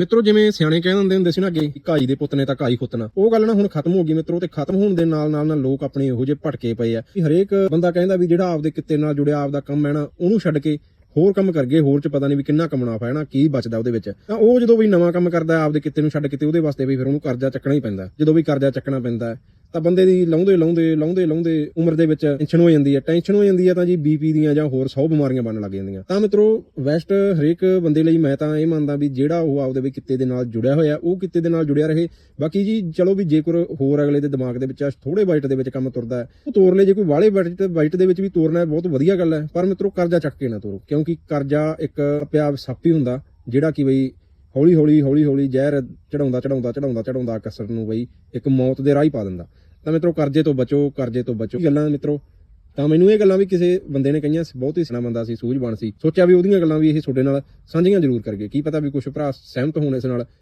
ਮਿੱਤਰੋ ਜਿਵੇਂ ਸਿਆਣੇ ਕਹਿੰਦੇ ਹੁੰਦੇ ਹੁੰਦੇ ਸੀ ਨਾ ਅੱਗੇ ਕਿ ਦੇ ਪੁੱਤ ਨੇ ਤਾਂ ਘਾਈ ਖੁੱਤਣਾ। ਉਹ ਗੱਲ ਨਾ ਹੁਣ ਖਤਮ ਹੋ ਗਈ ਮਿੱਤਰੋ ਤੇ ਖਤਮ ਹੋਣ ਦੇ ਨਾਲ ਨਾਲ ਨਾ ਲੋਕ ਆਪਣੇ ਇਹੋ ਜਿਹੇ ਭਟਕੇ ਪਏ ਆ ਕਿ ਹਰੇਕ ਬੰਦਾ ਕਹਿੰਦਾ ਵੀ ਜਿਹੜਾ ਆਪਦੇ ਕਿੱਤੇ ਨਾਲ ਜੁੜਿਆ ਆਪਦਾ ਕੰਮ ਹੈ ਨਾ ਉਹਨੂੰ ਛੱਡ ਕੇ ਹੋਰ ਕੰਮ ਕਰ ਗਏ ਹੋਰ ਚ ਪਤਾ ਨਹੀਂ ਵੀ ਕਿੰਨਾ ਕੰਮ ਹੈ ਨਾ ਕੀ ਬਚਦਾ ਉਹਦੇ ਵਿੱਚ। ਤਾਂ ਉਹ ਜਦੋਂ ਵੀ ਨਵਾਂ ਕੰਮ ਕਰਦਾ ਆਪਦੇ ਕਿੱਤੇ ਨੂੰ ਛੱਡ ਕੇ ਤੇ ਉਹਦੇ ਵਾਸਤੇ ਵੀ ਫਿਰ ਉਹਨੂੰ ਕਰਜ਼ਾ ਚੱਕਣਾ ਹੀ ਪੈਂਦਾ ਜਦੋਂ ਵੀ ਕਰਜ਼ਾ ਚੱਕਣਾ ਪੈਂਦਾ। ਹੈ, ਤਾਂ ਬੰਦੇ ਦੀ ਲਾਉਂਦੇ ਲਾਉਂਦੇ ਲਾਉਂਦੇ ਲਾਉਂਦੇ ਉਮਰ ਦੇ ਵਿੱਚ ਟੈਨਸ਼ਨ ਹੋ ਜਾਂਦੀ ਹੈ। ਟੈਨਸ਼ਨ ਹੋ ਜਾਂਦੀ ਹੈ ਤਾਂ ਜੀ ਬੀਪੀ ਦੀਆਂ ਜਾਂ ਹੋਰ 100 ਬਿਮਾਰੀਆਂ ਬਣਨ ਲੱਗ ਜਾਂਦੀਆਂ। ਤਾਂ ਮਿੱਤਰੋ, ਵੈਸਟ ਹਰੇਕ ਬੰਦੇ ਲਈ ਮੈਂ ਤਾਂ ਇਹ ਮੰਨਦਾ ਵੀ ਜਿਹੜਾ ਉਹ ਆਪਦੇ ਵੀ ਕਿੱਤੇ ਦੇ ਨਾਲ ਜੁੜਿਆ ਹੋਇਆ, ਉਹ ਕਿੱਤੇ ਦੇ ਨਾਲ ਜੁੜਿਆ ਰਹੇ। ਬਾਕੀ ਜੀ ਚਲੋ ਵੀ ਜੇਕਰ ਹੋਰ ਅਗਲੇ ਦੇ ਦਿਮਾਗ ਦੇ ਵਿੱਚ ਥੋੜੇ ਬਾਈਟ ਦੇ ਵਿੱਚ ਕੰਮ ਤੁਰਦਾ ਉਹ ਤੋਰ ਲੈ ਜੇ ਕੋਈ ਵਾਲੇ ਬਾਈਟ ਬਾਈਟ ਦੇ ਵਿੱਚ ਵੀ ਤੋਰਨਾ ਬਹੁਤ ਵਧੀਆ ਗੱਲ ਹੈ। ਪਰ ਮਿੱਤਰੋ, ਕਰਜ਼ਾ ਚੱਕ ਕੇ ਨਾ ਤੋਰੋ। ਕਿਉਂਕਿ ਕਰਜ਼ਾ ਇੱਕ ਪਿਆ ਸੱਪ ਹੀ ਹੁੰਦਾ, ਜਿਹੜਾ ਕਿ ਬਈ ਹੌਲੀ ਹੌਲੀ ਹੌਲੀ ਹੌਲੀ ਜ਼ਹਿਰ ਚੜਾਉਂਦਾ ਚੜਾਉਂਦਾ ਚੜਾਉਂਦਾ ਚੜਾਉਂਦਾ ਕਸਰ ਨੂੰ ਬਈ ਇੱਕ ਮੌਤ ਦੇ ਰਾਹ ਹੀ ਪਾ ਦਿੰਦਾ। ਤਾਂ ਮਿੱਤਰੋ, ਕਰਜ਼ੇ ਤੋਂ ਬਚੋ, ਕਰਜ਼ੇ ਤੋਂ ਬਚੋ। ਗੱਲਾਂ ਮਿੱਤਰੋ, ਤਾਂ ਮੈਨੂੰ ਇਹ ਗੱਲਾਂ ਵੀ ਕਿਸੇ ਬੰਦੇ ਨੇ ਕਹੀਆਂ, ਬਹੁਤ ਹੀ ਸਿਆਣਾ ਬੰਦਾ ਸੀ, ਸੂਝਵਾਨ ਸੀ। ਸੋਚਿਆ ਵੀ ਉਹਦੀਆਂ ਗੱਲਾਂ ਵੀ ਇਹ ਤੁਹਾਡੇ ਨਾਲ ਸਾਂਝੀਆਂ ਜ਼ਰੂਰ ਕਰਗੇ ਕੀ ਪਤਾ ਵੀ ਕੁਝ ਭਰਾ ਸਹਿਮਤ ਹੋਣ ਇਸ ਨਾਲ।